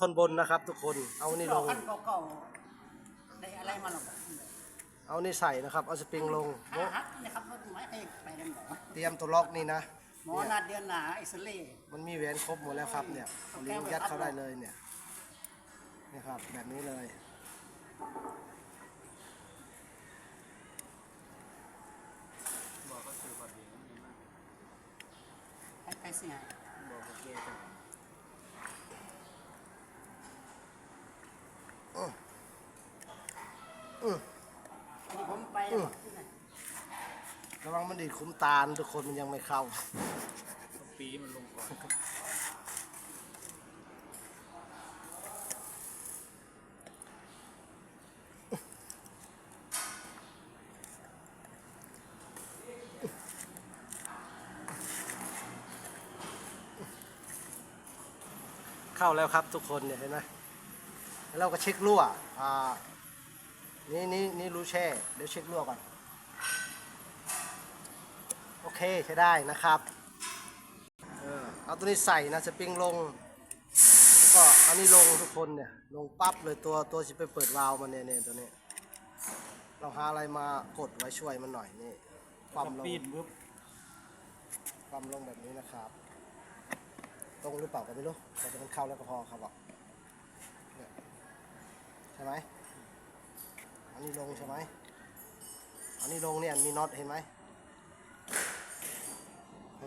ทนบนนะครับ ทุกคน เอานี่ลง ขั้นเก่าๆได้อะไรมาหรอกเอานี่ใส่นะครับ เอาสปริงลงขาหักนะครับรถไม้เองไปกันหมอเตรียมตัวล็อกนี่นะ หมอนัดเดือนหนาอิสราเอลมันมีแหวนครบหมดแล้วครับเนี่ยเอาลิงก์ยัดเข้าได้เลยเนี่ยนี่ครับแบบนี้เลยไปไปเสียอื้อ อันนี้ผมไปแล้วที่ไหน ระวังมันดีดคุ้มตาลทุกคนมันยังไม่เข้า ปีมันลงก่อนเข้าแล้วครับทุกคนเนี่ยเห็นไหมแล้วเราก็เช็ครั่วอ่า นี่นี่นี่รูแช่เดี๋ยวเช็ครั่วก่อน โอเคใช้ได้นะครับเออเอาตัวนี้ใส่นะสปริงลง แล้วก็เอานี่ลงทุกคนเนี่ย ลงปั๊บเลยตัวตัวที่ไปเปิดวาล์วมันเนี่ยเนี่ยตัวนี้ เราหาอะไรมากดไว้ช่วยมันหน่อยนี่ความลงปีดปุ๊บความลงแบบนี้นะครับ ตรงหรือเปล่าก็ไม่รู้แต่จะมันเข้าแล้วก็พอครับบอกเนี่ยใช่ไหมอั นนี้ลงใช่ไหมอันนี้ลงเนี่ยมีน็อตเห็นไหม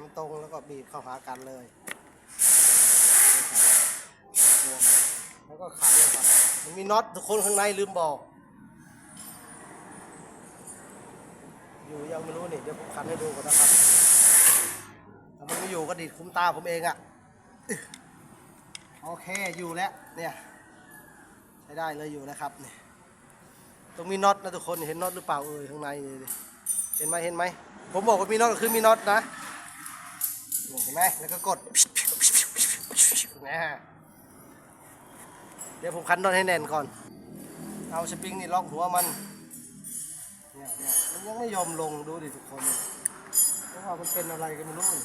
มันตรงแล้วก็บีบเข้าหากันเลยรวมแล้วก็ขันเลยครับมันมีน็อตทุกคนข้างในลืมบอก อยู่ยังไม่รู้นี่เดี๋ยวผมขันให้ดูก่อนนะครับถ้ามันไม่อยู่ก็ดีดคุ้มตาผมเองอะอึ๊ะโอเคอยู่แล้วเนี่ยใช้ได้เลยอยู่แล้วครับเนี่ย ตรงมีน็อตนะทุกคนเห็นน็อตหรือเปล่าเอ่ยข้างในเห็นไหมเห็นไหมผมบอกว่ามีน็อตก็คือมีน็อตนะเห็นไหมแล้วก็กดนะฮะเดี๋ยวผมคันน็อตให้แน่นก่อน เอาสปริงนี่ล็อกหัวมันเนี่ยเนี่ยมันยังไม่ยอมลงดูดิทุกคนเพราะว่ามันเป็นอะไรกันไม่รู้นี่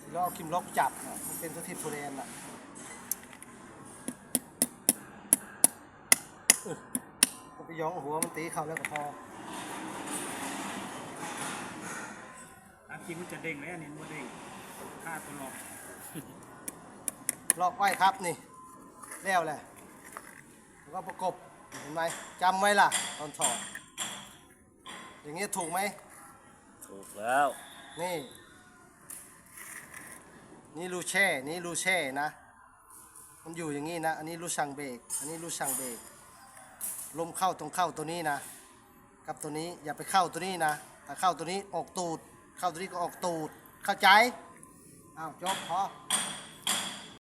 ที่เอาคิมล็อกจับน่ะมันเป็นตัวทิพย์โพแดนอะอึ๊ะ ไปย้องหัวมันตีเขาแล้วก็พออันจริงมันจะเด้งไหมอันนี้มันเด้งค่าตัวหลอกล็อกไว้ครับนี่แล้วแหละแล้วก็ประกบเห็นไหมจำไว้ล่ะตอนถอดอย่างเงี้ยถูกไหมถูกแล้ว นี่ นี่รูแช่ นี่รูแช่นะ มันอยู่อย่างนี้นะ อันนี้รูสั่งเบรกอันนี้รูสั่งเบรก ลมเข้าตรงเข้าตัวนี้นะ กับตัวนี้อย่าไปเข้าตัวนี้นะถ้าเข้าตัวนี้ออกตูด เข้าตัวนี้ก็ออกตูด เข้าใจอ้าวจบพอ